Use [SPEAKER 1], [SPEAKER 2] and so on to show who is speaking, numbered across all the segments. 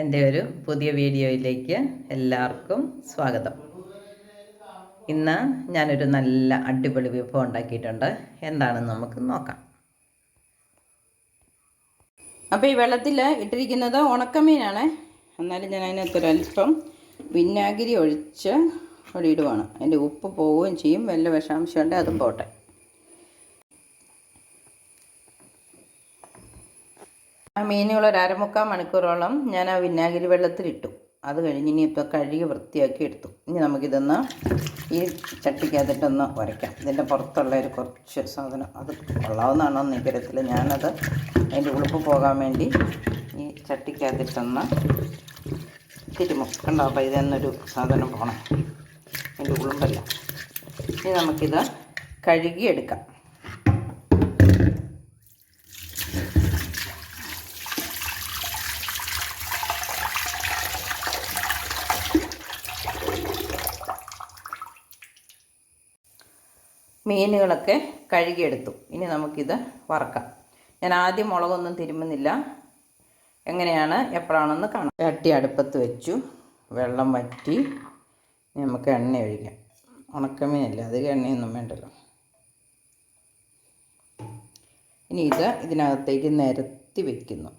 [SPEAKER 1] എന്റെ ഒരു പുതിയ വീഡിയോയിലേക്ക് എല്ലാവർക്കും സ്വാഗതം. ഇന്ന് ഞാനൊരു നല്ല അടിപൊളി വിഭവം ഉണ്ടാക്കിയിട്ടുണ്ട്. എന്താണെന്ന് നമുക്ക് നോക്കാം.
[SPEAKER 2] അപ്പോൾ ഈ വെള്ളത്തിൽ ഇട്ടിരിക്കുന്നത് ഉണക്കമീനാണ്. എന്നാലും ഞാൻ അതിനകത്തൊരല്പം വിനാഗിരി ഒഴിച്ച് ഒഴിയിടുവാണ് അതിന്റെ ഉപ്പ് പോവുകയും ചെയ്യും. വല്ല വിഷാംശമുണ്ടെങ്കിൽ അതും പോട്ടെ. ആ മീനുകൾ ഒരു അരമുക്കാൽ മണിക്കൂറോളം ഞാൻ ആ വിനാഗിരി വെള്ളത്തിലിട്ടു. അത് കഴിഞ്ഞ് ഇനി ഇപ്പോൾ കഴുകി വൃത്തിയാക്കി എടുത്തു. ഇനി നമുക്കിതൊന്ന് ഈ ചട്ടിക്കകത്തിട്ടൊന്ന് ഉരയ്ക്കാം ഇതിന്റെ പുറത്തുള്ള ഒരു കുറച്ച് സാധനം. അത് കൊള്ളാവുന്നതാണോ എന്ന് എനിക്കറിയത്തില്ല. ഞാനത് അതിന്റെ ഉളുപ്പ് പോകാൻ വേണ്ടി ഈ ചട്ടിക്കകത്തിട്ടൊന്ന് തിരുമും. കണ്ടോ? അപ്പോൾ ഇതെന്നൊരു സാധനം പോകണം അതിന്റെ ഉളുമ്പല്ല. ഇനി നമുക്കിത് കഴുകിയെടുക്കാം. മീനുകളൊക്കെ കഴുകിയെടുത്തു. ഇനി നമുക്കിത് വറക്കാം. ഞാൻ ആദ്യം മുളകൊന്നും തിരുമുന്നില്ല എങ്ങനെയാണ്? എപ്പോഴാണെന്ന് കാണാം. ചട്ടി അടുപ്പത്ത് വെച്ചു. വെള്ളം വറ്റി. നമുക്ക് എണ്ണ ഒഴിക്കാം. ഉണക്കമീനല്ല? അധികം എണ്ണയൊന്നും വേണ്ടല്ലോ. ഇനി ഇത് ഇതിനകത്തേക്ക് നിരത്തി വെക്കുന്നു.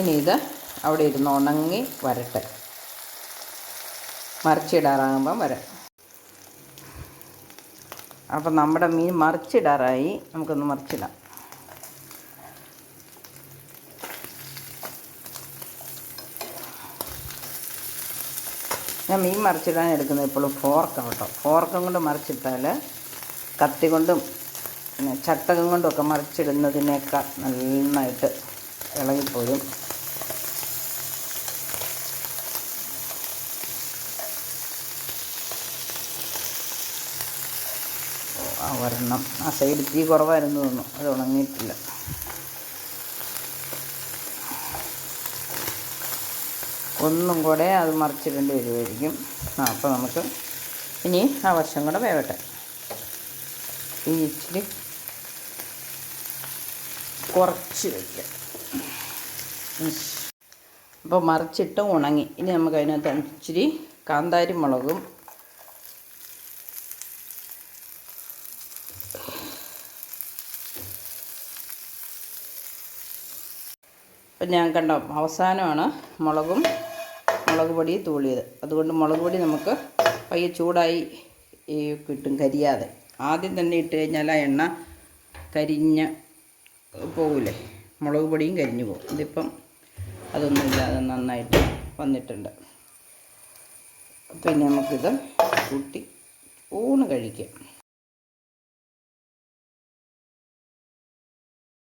[SPEAKER 2] ഇനി ഇത് അവിടെ ഇരുന്ന് ഉണങ്ങി വരട്ടെ. മറിച്ചിടാറാകുമ്പം വരാം. അപ്പം നമ്മുടെ മീൻ മറിച്ചിടാറായി. നമുക്കൊന്ന് മറിച്ചിടാം. ഞാൻ മീൻ മറിച്ചിടാൻ എടുക്കുന്നത് ഇപ്പോഴും ഫോർക്കാണ് കേട്ടോ. ഫോർക്കും കൊണ്ട് മറിച്ചിട്ടാൽ കത്തി കൊണ്ടും ചട്ടകം കൊണ്ടുമൊക്കെ മറിച്ചിടുന്നതിനേക്കാൾ നന്നായിട്ട് ഇളകിപ്പോരും. ഒരെണ്ണം. ആ സൈഡ് തീ കുറവായിരുന്നു തോന്നുന്നു. അത് ഉണങ്ങിയിട്ടില്ല. ഒന്നും കൂടെ അത് മറിച്ചിടേണ്ടി വരുമായിരിക്കും ആ അപ്പോൾ നമുക്ക് ഇനി ആ വശം കൂടെ വേവട്ടെ. ഈ ഇച്ചിരി കുറച്ച് വയ്ക്കാം അപ്പോൾ മറിച്ചിട്ട് ഉണങ്ങി. ഇനി നമുക്ക് അതിനകത്ത് ഇച്ചിരി കാന്താരി മുളകും അപ്പം ഞാൻ കണ്ടോ അവസാനമാണ് മുളകും മുളക് പൊടി തൂളിയത്. അതുകൊണ്ട് മുളക് പൊടി നമുക്ക് പയ്യെ ചൂടായി കിട്ടും കരിയാതെ. ആദ്യം തന്നെ ഇട്ട് കഴിഞ്ഞാൽ ആ എണ്ണ കരിഞ്ഞ് പോകില്ലേ മുളക് പൊടിയും കരിഞ്ഞു പോകും. ഇതിപ്പം അതൊന്നുമില്ലാതെ നന്നായിട്ട് വന്നിട്ടുണ്ട്. പിന്നെ നമുക്കിത് കൂട്ടി ഊണ് കഴിക്കാം.